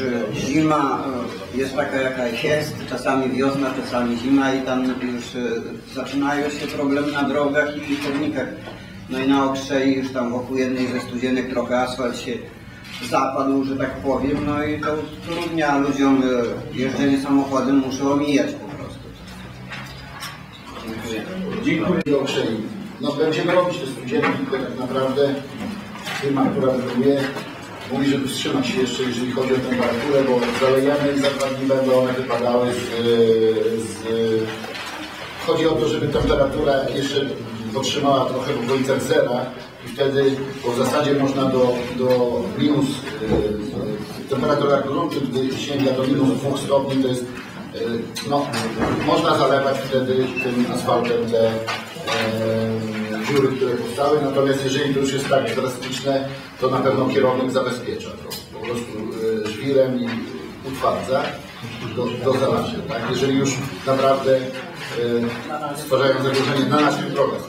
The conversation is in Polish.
y, zima y, jest taka jaka jest, czasami wiosna, czasami zima i tam już y, zaczynają się problemy na drogach i chodnikach. No i na Okrzej już tam wokół jednej ze studzienek trochę asfalt się zapadł, że tak powiem, no i to utrudnia ludziom jeżdżenie samochodem, muszą omijać po prostu. Dziękuję. Dziękuję uprzejmie. No będziemy robić te studzienki, tak naprawdę firma, która wykonuje, mówi, żeby wstrzymać się jeszcze, jeżeli chodzi o temperaturę, bo zalejemy i za dwa dni będą one wypadały z, z... Chodzi o to, żeby temperatura jeszcze dotrzymała trochę w okolicach zera i wtedy, bo w zasadzie można do, do minus, yy, temperatura gruntu, gdy sięga do minus 2 stopni, to jest yy, no, można zalewać wtedy tym asfaltem te e, dziury, które powstały, natomiast jeżeli to już jest tak drastyczne, to na pewno kierownik zabezpiecza to po prostu e, żwirem i utwardza do, do zalacia. Tak? Jeżeli już naprawdę e, stwarzają zagrożenie na naszych drogach,